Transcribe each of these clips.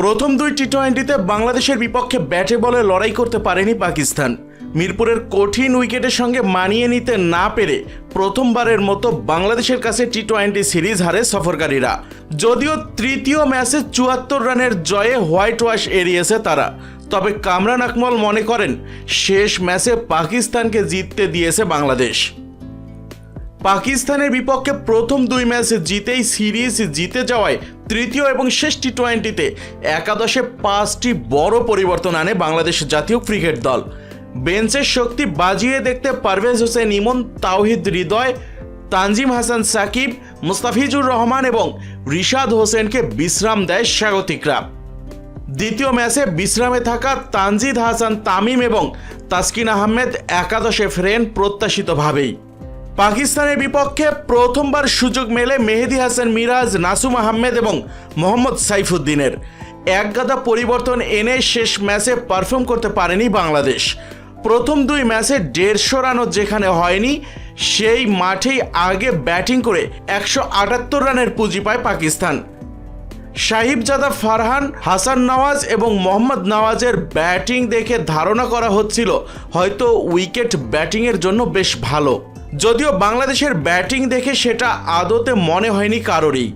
প্রথম দুই টি টোয়েন্টিতে বাংলাদেশের বিপক্ষে ব্যাটে বলে লড়াই করতে পারেনি পাকিস্তান। মিরপুরের কঠিন উইকেটের সঙ্গে মানিয়ে নিতে না পেরে প্রথমবারের মতো বাংলাদেশের কাছে টি টোয়েন্টি সিরিজ হারে সফরকারীরা। যদিও তৃতীয় ম্যাচে চুয়াত্তর রানের জয়ে হোয়াইট ওয়াশ এড়িয়েছে তারা। তবে কামরান আকমল মনে করেন, শেষ ম্যাচে পাকিস্তানকে জিততে দিয়েছে বাংলাদেশ। পাকিস্তানের বিপক্ষে প্রথম দুই ম্যাচ জিতেই সিরিজ জিতে যাওয়ায় তৃতীয় এবং শেষ টি টোয়েন্টিতে একাদশে পাঁচটি বড় পরিবর্তন আনে বাংলাদেশ জাতীয় ক্রিকেট দল। বেঞ্চের শক্তি বাজিয়ে দেখতে পারভেজ হোসেন, ইমন তাওহিদ হৃদয়, তানজিম হাসান সাকিব, মুস্তাফিজুর রহমান এবং রিশাদ হোসেনকে বিশ্রাম দেয় স্বাগতিকরা। দ্বিতীয় ম্যাচে বিশ্রামে থাকা তানজিদ হাসান, তামিম এবং তাসকিন আহমেদ একাদশে ফেরেন প্রত্যাশিতভাবেই। পাকিস্তানের বিপক্ষে প্রথমবার সুযোগ মেলে মেহেদি হাসান মিরাজ, নাসুম আহমেদ এবং মোহাম্মদ সাইফুদ্দিনের। একগাদা পরিবর্তন এনে শেষ ম্যাচে পারফর্ম করতে পারেনি বাংলাদেশ। প্রথম দুই ম্যাচে দেড়শো রানও যেখানে হয়নি, সেই মাঠেই আগে ব্যাটিং করে একশো আটাত্তর রানের পুঁজি পায় পাকিস্তান। সাহিবজাদা ফারহান, হাসান নওয়াজ এবং মোহাম্মদ নওয়াজের ব্যাটিং দেখে ধারণা করা হচ্ছিল, হয়তো উইকেট ব্যাটিংয়ের জন্য বেশ ভালো। যদিও বাংলাদেশের ব্যাটিং দেখে সেটা আদতে মনে হয়নি কারোরই।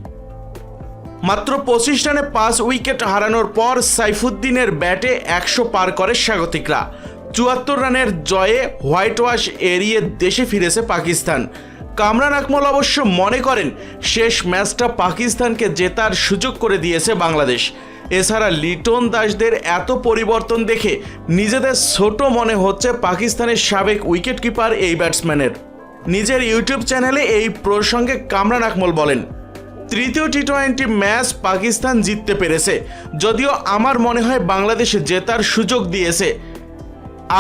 মাত্র পঁচিশ রানে পাঁচ উইকেট হারানোর পর সাইফুদ্দিনের ব্যাটে একশো পার করে স্বাগতিকরা। চুয়াত্তর রানের জয়ে হোয়াইট ওয়াশ এড়িয়ে দেশে ফিরেছে পাকিস্তান। কামরান আকমল অবশ্য মনে করেন, শেষ ম্যাচটা পাকিস্তানকে জেতার সুযোগ করে দিয়েছে বাংলাদেশ। এছাড়া লিটন দাসদের এত পরিবর্তন দেখে নিজেদের ছোট মনে হচ্ছে পাকিস্তানের সাবেক উইকেটকিপার এই ব্যাটসম্যানের। নিজের ইউটিউব চ্যানেলে এই প্রসঙ্গে কামরান আকমল বলেন, তৃতীয় টি টোয়েন্টি ম্যাচ পাকিস্তান জিততে পেরেছে, যদিও আমার মনে হয় বাংলাদেশ জেতার সুযোগ দিয়েছে।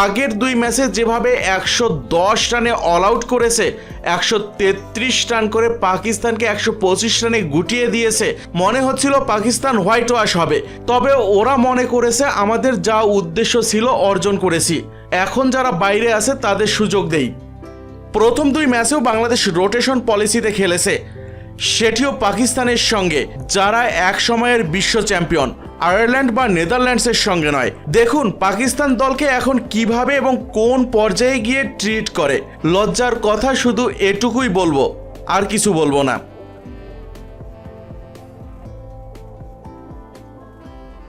আগের দুই ম্যাচে যেভাবে একশো দশ রানে অল আউট করেছে, একশো তেত্রিশ রান করে পাকিস্তানকে একশো পঁচিশ রানে গুটিয়ে দিয়েছে, মনে হচ্ছিল পাকিস্তান হোয়াইট ওয়াশ হবে। তবে ওরা মনে করেছে আমাদের যা উদ্দেশ্য ছিল অর্জন করেছি। এখন যারা বাইরে আছে তাদের সুযোগ দেই। প্রথম দুই ম্যাচেও বাংলাদেশ রোটেশন পলিসিতে খেলেছে। সেটিও পাকিস্তানের সঙ্গে, যারা এক সময়ের বিশ্ব চ্যাম্পিয়ন, আয়ারল্যান্ড বা নেদারল্যান্ডসের সঙ্গে নয়। দেখুন, পাকিস্তান দলকে এখন কীভাবে এবং কোন পর্যায়ে গিয়ে ট্রিট করে। লজ্জার কথা শুধু এটুকুই বলব, আর কিছু বলব না।